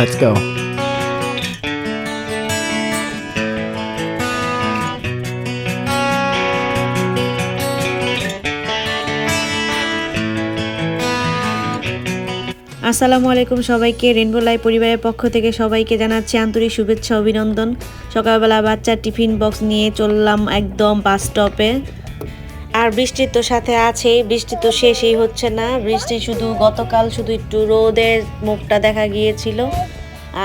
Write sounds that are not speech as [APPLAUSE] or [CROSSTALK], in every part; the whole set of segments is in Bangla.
Let's go. আসসালামু আলাইকুম সবাইকে। রেনবো লাইভ পরিবারের পক্ষ থেকে সবাইকে জানাচ্ছি আন্তরিক শুভেচ্ছা, অভিনন্দন। সকালবেলা বাচ্চার টিফিন বক্স নিয়ে চললাম একদম বাস স্টপে। আর বৃষ্টির তো সাথে আছেই, বৃষ্টি তো শেষই হচ্ছে না। বৃষ্টি শুধু গতকাল শুধু একটু রোদের মুখটা দেখা গিয়েছিল।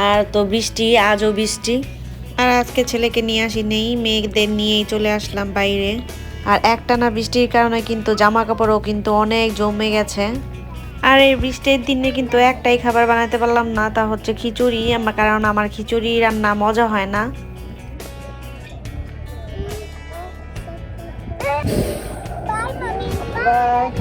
আর তো বৃষ্টি, আজও বৃষ্টি। আর আজকে ছেলেকে নিয়ে আসি নেই, মেয়েদের নিয়েই চলে আসলাম বাইরে। আর একটানা বৃষ্টির কারণে কিন্তু জামা কাপড়ও কিন্তু অনেক জমে গেছে। আর এই বৃষ্টির দিনে কিন্তু একটাই খাবার বানাতে পারলাম না, তা হচ্ছে খিচুড়ি। আমার কারণ আমার খিচুড়ি রান্না মজা হয় না। Bye.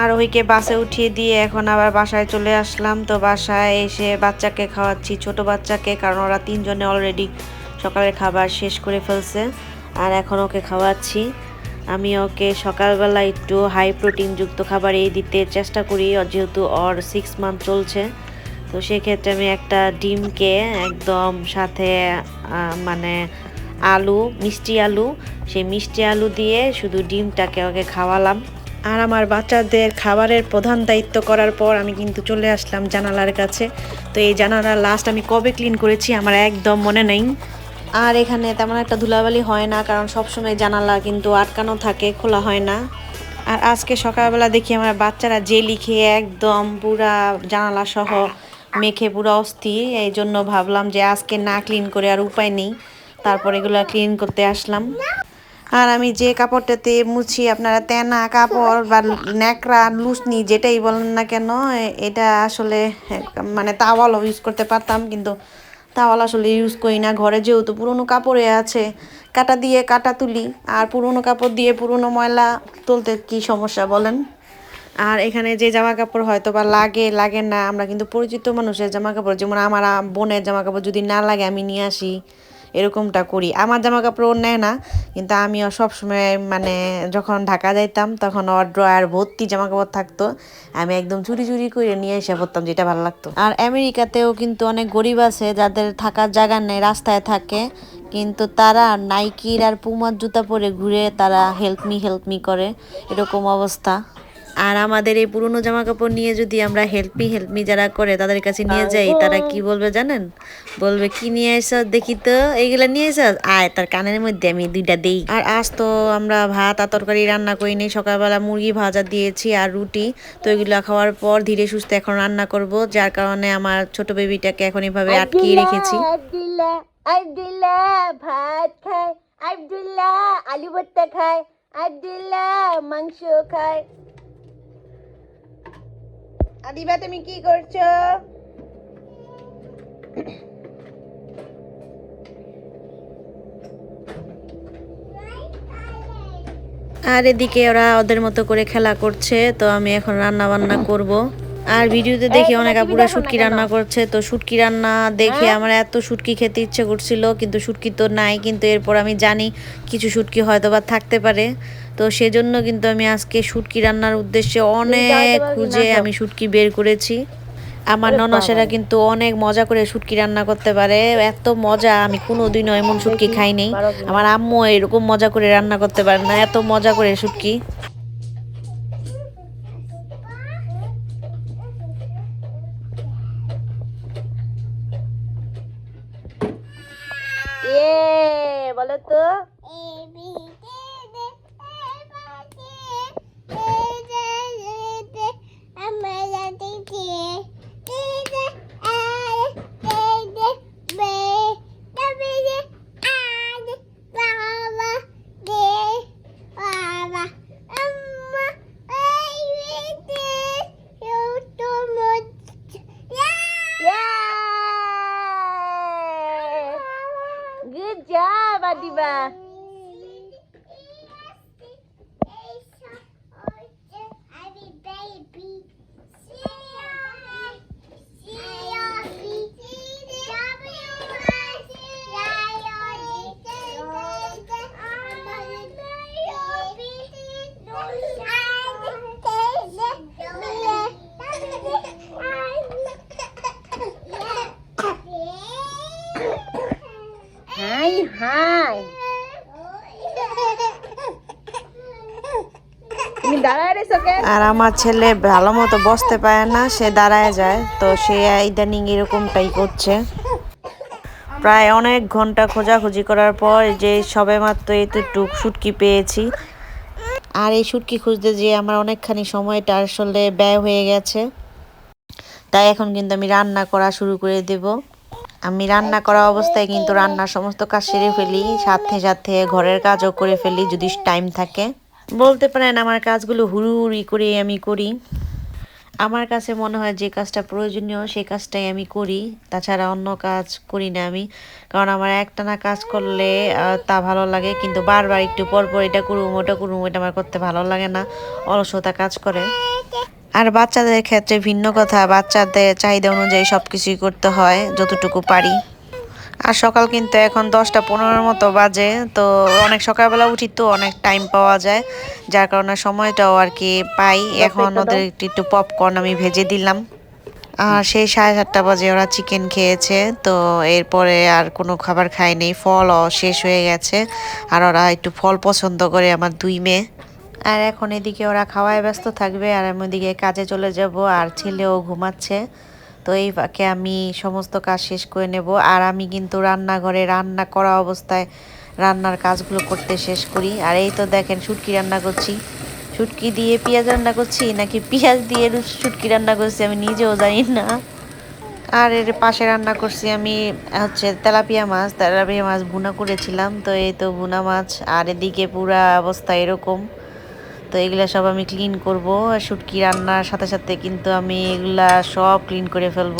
আর ওইকে বাসে উঠিয়ে দিয়ে এখন আবার বাসায় চলে আসলাম তো বাসায় এসে বাচ্চাকে খাওয়াচ্ছি, ছোট বাচ্চাকে, কারণ ওরা তিনজনে অলরেডি সকালের খাবার শেষ করে ফেলছে, আর এখন ওকে খাওয়াচ্ছি। আমি ওকে সকালবেলা একটু হাই প্রোটিনযুক্ত খাবার এই দিতে চেষ্টা করি, যেহেতু ওর সিক্স মান্থ চলছে। তো সেক্ষেত্রে আমি একটা ডিমকে একদম সাথে মানে আলু, মিষ্টি আলু, সেই মিষ্টি আলু দিয়ে শুধু ডিমটাকে ওকে খাওয়ালাম। আর আমার বাচ্চাদের খাবারের প্রধান দায়িত্ব করার পর আমি কিন্তু চলে আসলাম জানালার কাছে। তো এই জানালার লাস্ট আমি কবে ক্লিন করেছি আমার একদম মনে নেই। আর এখানে তেমন একটা ধুলাবালি হয় না, কারণ সবসময় জানালা কিন্তু আটকানো থাকে, খোলা হয় না। আর আজকে সকালবেলা দেখি আমার বাচ্চারা জেলি খেয়ে একদম পুরা জানালা সহ মেখে পুরো অস্থির। এই জন্য ভাবলাম যে আজকে না ক্লিন করে আর উপায় নেই, তারপর এগুলো ক্লিন করতে আসলাম। আর আমি যে কাপড়টাতে মুছি, আপনারা তেনা কাপড় বা ন্যাকড়া, লুসনি যেটাই বলেন না কেন এটা আসলে মানে তাওয়ালও ইউজ করতে পারতাম, কিন্তু তাওয়াল আসলে ইউজ করি না। ঘরে যেহেতু পুরনো কাপড়ে আছে, কাটা দিয়ে কাটা তুলি, আর পুরনো কাপড় দিয়ে পুরনো ময়লা তুলতে কি সমস্যা বলেন? আর এখানে যে জামা কাপড় হয়তো বা লাগে লাগে না, আমরা কিন্তু পরিচিত মানুষের জামা কাপড় যেমন আমার বোনের জামা কাপড় যদি না লাগে আমি নিয়ে আসি। এরকমটা করি। আমার জামা কাপড় নেয় না, কিন্তু আমিও সবসময় মানে যখন ঢাকা যাইতাম তখন ওর ড্রয়ার ভর্তি জামা কাপড় থাকতো। আমি একদম চুরি চুরি করে নিয়ে এসে পড়তাম যেটা ভালো লাগতো। আর আমেরিকাতেও কিন্তু অনেক গরিব আছে যাদের থাকার জায়গা নেই, রাস্তায় থাকে, কিন্তু তারা নাইকির আর পুমার জুতা পরে ঘুরে তারা হেল্প মি হেল্প মি করে। এরকম অবস্থা। আর আমাদের এই পুরনো জামা কাপড় নিয়ে যদি আমরা হেল্প মি হেল্প মি যারা করে তাদের কাছে নিয়ে যাই তারা কি বলবে জানেন? বলবে কি নিয়ে এসো দেখি তো? এইগুলা নিয়ে এসো আয় তার কানের মধ্যে আমি দুইটা দেই। আর আজ তো আমরা ভাত আর তরকারি রান্না করি নি সকালবেলা মুরগি ভাজা দিয়েছি আর রুটি। তো এগুলো খাওয়ার পর ধীরে সুস্থে এখন রান্না করব যার কারণে আমার ছোট বেবিটাকে এখন এভাবে আটকিয়ে রেখেছি। আব্দুল্লাহ ভাত খায় আব্দুল্লাহ আলু ভর্তা খায় আব্দুল্লাহ মাংস খায় আদিবা, তুমি কি করছ? আর এদিকে ওরা ওদের মতো করে খেলা করছে, তো আমি এখন রান্না বান্না করব। আর ভিডিওতে দেখি অনেক আপুরা শুটকি রান্না করছে। তো শুটকি রান্না দেখে আমার এত শুটকি খেতে ইচ্ছে করছিল কিন্তু শুটকি তো নাই। কিন্তু এরপর আমি জানি কিছু শুটকি হয়তো বা থাকতে পারে। তো সেজন্য কিন্তু আমি আজকে শুটকি রান্নার উদ্দেশ্যে অনেক খুঁজে আমি শুটকি বের করেছি। আমার ননসেরা কিন্তু অনেক মজা করে শুটকি রান্না করতে পারে। এত মজা আমি কোনোদিনও এমন শুটকি খাইনি। আমার আম্মু এরকম মজা করে রান্না করতে পারে না এত মজা করে শুটকি। Hi, hi. আর আমার ছেলে ভালো মতো বসতে পারে না সে দাঁড়ায় যায়। তো সে ইদানিং এরকমটাই করছে। প্রায় অনেক ঘণ্টা খোঁজাখুঁজি করার পর যে সবে মাত্র একটু সুটকি পেয়েছি। আর এই সুটকি খুঁজতে যে আমার অনেকখানি সময়টা আসলে ব্যয় হয়ে গেছে। তাই এখন কিন্তু আমি রান্না করা শুরু করে দেবো। আমি রান্না করা অবস্থায় কিন্তু রান্নার সমস্ত কাজ সেরে ফেলি, সাথে সাথে ঘরের কাজও করে ফেলি যদি টাইম থাকে। বলতে পারেন আমার কাজগুলো হুড়ুহুড়ি করে আমি করি। আমার কাছে মনে হয় যে কাজটা প্রয়োজনীয় সেই কাজটাই আমি করি। তাছাড়া অন্য কাজ করি না আমি। কারণ আমার একটানা কাজ করলে তা ভালো লাগে, কিন্তু বারবার একটু পর পর এটা করুম, ওটা করুম এটা আমার করতে ভালো লাগে না। অলসতা কাজ করে। আর বাচ্চাদের ক্ষেত্রে ভিন্ন কথা। বাচ্চাদের চাহিদা অনুযায়ী সব কিছুই করতে হয় যতটুকু পারি। আর সকাল কিন্তু এখন দশটা পনেরোর মতো বাজে তো অনেক সকালবেলা উঠি তো অনেক টাইম পাওয়া যায়। যার কারণে সময়টাও আর কি পাই। এখন ওদের একটু একটু পপকর্ন আমি ভেজে দিলাম। আর সেই সাড়ে সাতটা বাজে ওরা চিকেন খেয়েছে তো এরপরে আর কোনো খাবার খায়নি। ফলও শেষ হয়ে গেছে। আর ওরা একটু ফল পছন্দ করে আমার দুই মেয়ে। আর এখন এদিকে ওরা খাওয়ায় ব্যস্ত থাকবে আর আমি ওদিকে কাজে চলে যাব আর ছেলেও ঘুমাচ্ছে। তো এই ফাঁকে আমি সমস্ত কাজ শেষ করে নেব আর আমি কিন্তু রান্নাঘরে রান্না করা অবস্থায় রান্নার কাজগুলো করতে শেষ করি। আর এই তো দেখেন শুটকি রান্না করছি। শুটকি দিয়ে পেঁয়াজ রান্না করছি নাকি পেঁয়াজ দিয়ে শুটকি রান্না করছি আমি নিজেও জানি না। আর এর পাশে রান্না করছি আমি হচ্ছে তেলাপিয়া মাছ। তেলাপিয়া মাছ ভুনা করেছিলাম, তো এই তো ভুনা মাছ। আর এদিকে পুরা অবস্থা এরকম। তো এগুলা সব আমি ক্লিন করব আর শুটকি রান্নার সাথে সাথে কিন্তু আমি এগুলা সব ক্লিন করে ফেলব।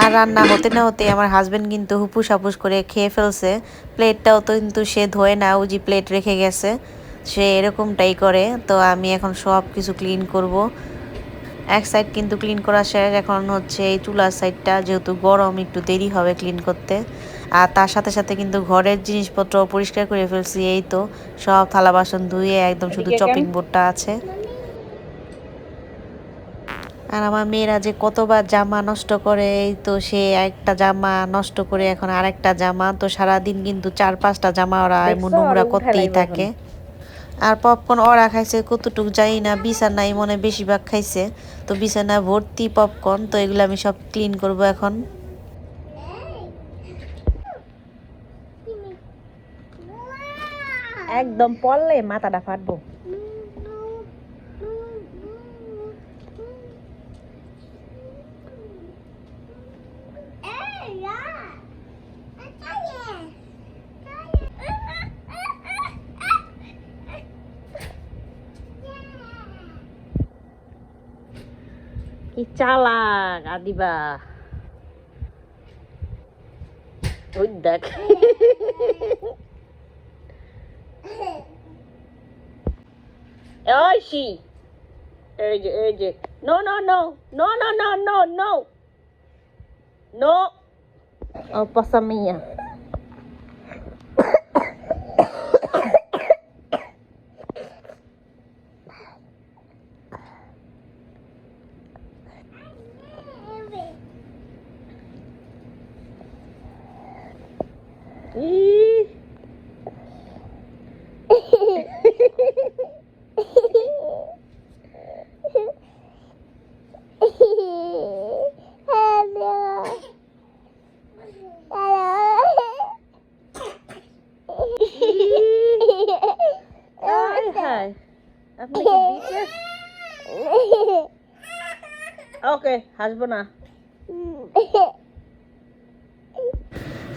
আর রান্না হতে না হতে আমার হাজব্যান্ড কিন্তু হুপুস হাপুস করে খেয়ে ফেলছে। প্লেটটাও তো কিন্তু সে ধোয় না ও যে প্লেট রেখে গেছে। সে এরকমটাই করে, তো আমি এখন সব কিছু ক্লিন করব। এক সাইড কিন্তু ক্লিন করা শেষ। এখন হচ্ছে এই চুলার সাইডটা যেহেতু গরম একটু দেরি হবে ক্লিন করতে। আর তার সাথে সাথে কিন্তু ঘরের জিনিসপত্র পরিষ্কার করে ফেলছি এই তো। সব থালা বাসন ধুয়ে একদম শুধু চপিং বোর্ডটা আছে। আর আমার মেয়েরা যে কতবার জামা নষ্ট করে এই তো সে একটা জামা নষ্ট করে এখন আরেকটা জামা। তো সারাদিন কিন্তু চার পাঁচটা জামা ওরা নোংরা করতেই থাকে। আর পপকর্ন ওরা খাইছে, কতটুক যাই না বিছানায় মনে বেশিরভাগ খাইছে। তো বিছানা, ভর্তি পপকর্ন তো এগুলো আমি সব ক্লিন করব এখন। একদম পড়লে মাথাটা ফাটবো। কি চালাক আদিবা ওই দেখ ওই সি এই যে এই যে no no no no no no no no no Oh, pasa mía. হাসবো না। [LAUGHS]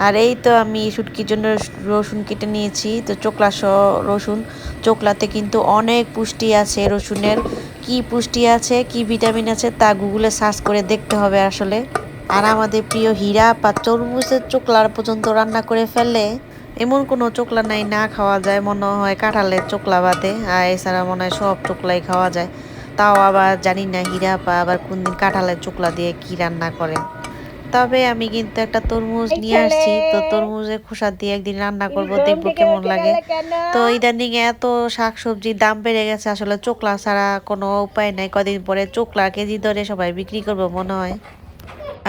আর এই তো আমি শুটকির জন্য রসুন কেটে নিয়েছি, তো চোকলা সহ রসুন। চোকলাতে কিন্তু অনেক পুষ্টি আছে রসুনের। কি পুষ্টি আছে, কি ভিটামিন আছে, তা গুগলে সার্চ করে দেখতে হবে আসলে। আর আমাদের প্রিয় হীরা বা তরমুজের চোকলার পর্যন্ত রান্না করে ফেললে এমন কোনো চোকলা নাই, না খাওয়া যায়। মনে হয় কাঁঠালের চোকলা বাদে, আর এছাড়া মনে হয় সব চোকলাই খাওয়া যায়। তাও আবার জানি না হীরা পা আবার কোন দিন কাঁঠালের চোকলা দিয়ে কি রান্না করে। তবে আমি কিন্তু একটা তরমুজ নিয়ে আসছি। তো তরমুজের খোসা দিয়ে একদিন রান্না করব দেখব কেমন লাগে। তো ইদানিং এত শাক সবজির দাম বেড়ে গেছে আসলে চোকলা ছাড়া কোনো উপায় নাই। কদিন পরে চোকলা কেজি ধরে সবাই বিক্রি করব মনে হয়।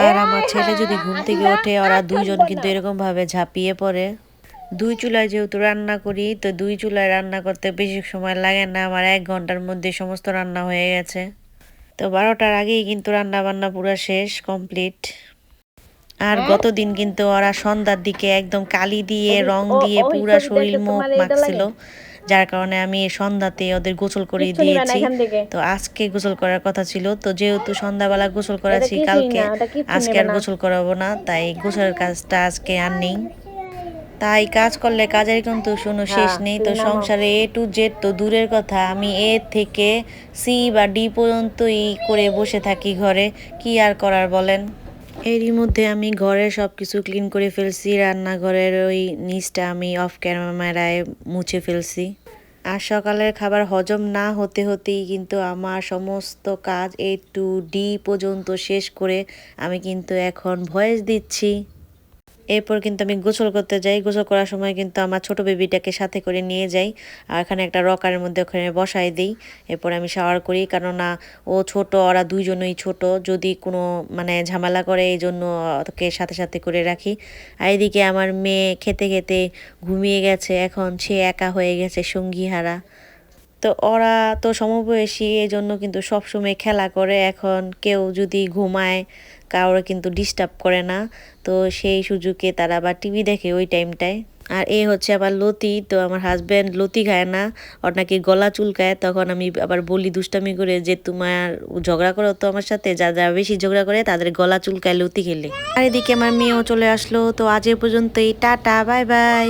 আর আমার ছেলে যদি ঘুম থেকে ওঠে ওরা দুইজন কিন্তু এরকম ভাবে ঝাঁপিয়ে পড়ে। দুই চুলায় যেহেতু রান্না করি তো দুই চুলায় রান্না করতে বেশি সময় লাগে না। আমার এক ঘণ্টার মধ্যে সমস্ত রান্না হয়ে গেছে। তো বারোটার আগেই কিন্তু রান্না বান্না পুরো শেষ কমপ্লিট। আর গতদিন কিন্তু ওরা সন্ধ্যার দিকে একদম কালি দিয়ে রং দিয়ে পুরা শরীর মুখ মাখছিল। যার কারণে আমি সন্ধ্যাতে ওদের গোসল করে দিয়েছি। তো আজকে গোসল করার কথা ছিল। তো যেহেতু সন্ধ্যাবেলা গোসল করাছি কালকে আজকে আর গোসল করাবো না। তাই গোসলের কাজটা আজকে আর নেই। তাই কাজ করলে কাজের কিন্তু কোনো শেষ নেই। তো সংসারে এ টু জেড তো দূরের কথা। আমি এ থেকে সি বা ডি পর্যন্তই করে বসে থাকি ঘরে। কি আর করার বলেন? এরই মধ্যে আমি ঘরের সব কিছু ক্লিন করে ফেলছি। রান্নাঘরের ওই নিচটা আমি অফ ক্যামেরায় মুছে ফেলছি। আর সকালের খাবার হজম না হতে হতেই কিন্তু আমার সমস্ত কাজ এ টু ডি পর্যন্ত শেষ করে আমি কিন্তু এখন ভয়েস দিচ্ছি। এরপর কিন্তু আমি গোসল করতে যাই। গোসল করার সময় কিন্তু আমার ছোট বেবিটাকে সাথে করে নিয়ে যাই আর এখানে একটা রকারের মধ্যে ওখানে বসাই দিই। এরপর আমি শাওয়ার করি কেননা ও ছোট, ওরা দুইজনই ছোট। যদি কোনো মানে ঝামেলা করে, এই জন্য ওকে সাথে সাথে করে রাখি। আর এদিকে আমার মেয়ে খেতে খেতে ঘুমিয়ে গেছে। এখন সে একা হয়ে গেছে সঙ্গী হারা তো ওরা তো সমবয়সী এই জন্য কিন্তু সবসময় খেলা করে। এখন কেউ যদি ঘুমায় কারোর কিন্তু ডিস্টার্ব করে না। তো সেই সুযোগে তারা আবার টিভি দেখে ওই টাইমটায় আর এ হচ্ছে আবার লতি, তো আমার হাজব্যান্ড লতি খায় না, ওর নাকি গলা চুলকায়। তখন আমি আবার বলি দুষ্টামি করে যে, তোমার ঝগড়া করো তো আমার সাথে, যা যা বেশি ঝগড়া করে তাদের গলা চুলকায় লতি খেলে। আর এদিকে আমার মেয়েও চলে আসলো, তো আজ এ পর্যন্তই। Tata bye bye